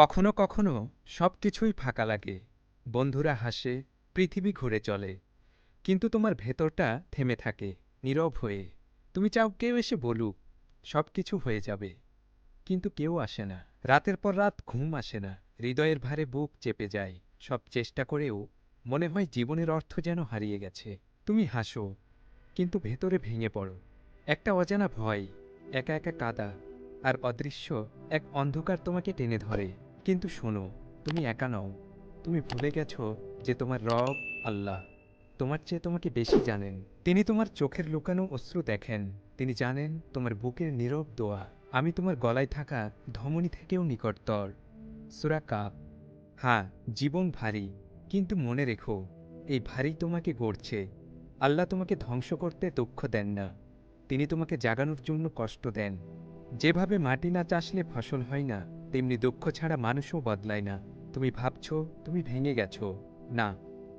কখনো কখনো সব কিছুই ফাঁকা লাগে। বন্ধুরা হাসে, পৃথিবী ঘুরে চলে। কিন্তু তোমার ভেতরটা থেমে থাকে, নীরব হয়ে। তুমি চাও কেউ এসে বলুক সব কিছু হয়ে যাবে। কিন্তু কেউ আসে না। রাতের পর রাত ঘুম আসে না। হৃদয়ের ভারে বুক চেপে যায়। সব চেষ্টা করেও মনে হয় জীবনের অর্থ যেন হারিয়ে গেছে। তুমি হাসো, কিন্তু ভেতরে ভেঙে পড়ো। একটা অজানা ভয়, একা একা কাদা, আর অদৃশ্য এক অন্ধকার তোমাকে টেনে ধরে। কিন্তু শোনো, তুমি একা নও। তুমি ভুলে গেছো যে তোমার রব আল্লাহ। তোমার চেয়ে তোমাকে বেশি জানেন। তিনি তোমার চোখের লুকানো অশ্রু দেখেন। তিনি জানেন তোমার বুকের নীরব দোয়া। আমি তোমার গলায় থাকা ধমনী থেকেও নিকটতর। সুরা কাপ হ্যাঁ জীবন ভারী, কিন্তু মনে রেখো, এই ভারী তোমাকে গড়ছে। আল্লাহ তোমাকে ধ্বংস করতে দুঃখ দেন না। তিনি তোমাকে জাগানোর জন্য কষ্ট দেন। যেভাবে মাটি না চাষলে ফসল হয় না, তেমনি দুঃখ ছাড়া মানুষও বদলায় না। তুমি ভাবছ, তুমি ভেঙে গেছো। না,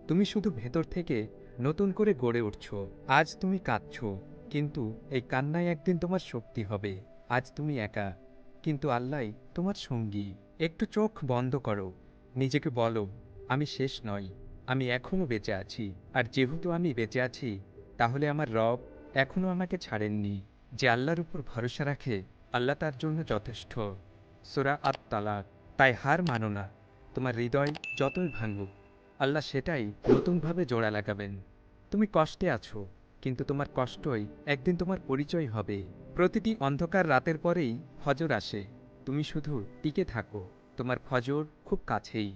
তুমি শুধু ভেতর থেকে নতুন করে গড়ে উঠছো। আজ তুমি কাঁদছো, কিন্তু এই কান্নায় একদিন তোমার শক্তি হবে। আজ তুমি একা, কিন্তু আল্লাহ তোমার সঙ্গী। একটু চোখ বন্ধ করো। নিজেকে বলো, আমি শেষ নই, আমি এখনও বেঁচে আছি। আর যেহেতু আমি বেঁচে আছি, তাহলে আমার রব এখনও আমাকে ছাড়েননি। যে আল্লাহর উপর ভরসা রাখে আল্লাহ তার জন্য যথেষ্ট। সোরা আত তাই হার মানো না। তোমার হৃদয় যতই ভাঙুক, আল্লাহ সেটাই নতুনভাবে জোড়া লাগাবেন। তুমি কষ্টে আছো, কিন্তু তোমার কষ্টই একদিন তোমার পরিচয় হবে। প্রতিটি অন্ধকার রাতের পরেই ফজর আসে। তুমি শুধু টিকে থাকো। তোমার ফজর খুব কাছেই।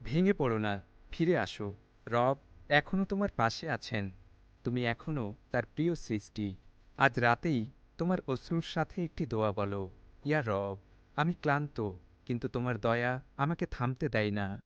ভেঙে পড়ো না, ফিরে আসো। রব এখনও তোমার পাশে আছেন। তুমি এখনও তার প্রিয় সৃষ্টি। আজ রাতেই তোমার অশ্রুর সাথে একটি দোয়া বলো। ইয়া রব, আমি ক্লান্ত, কিন্তু তোমার দয়া আমাকে থামতে দেয় না।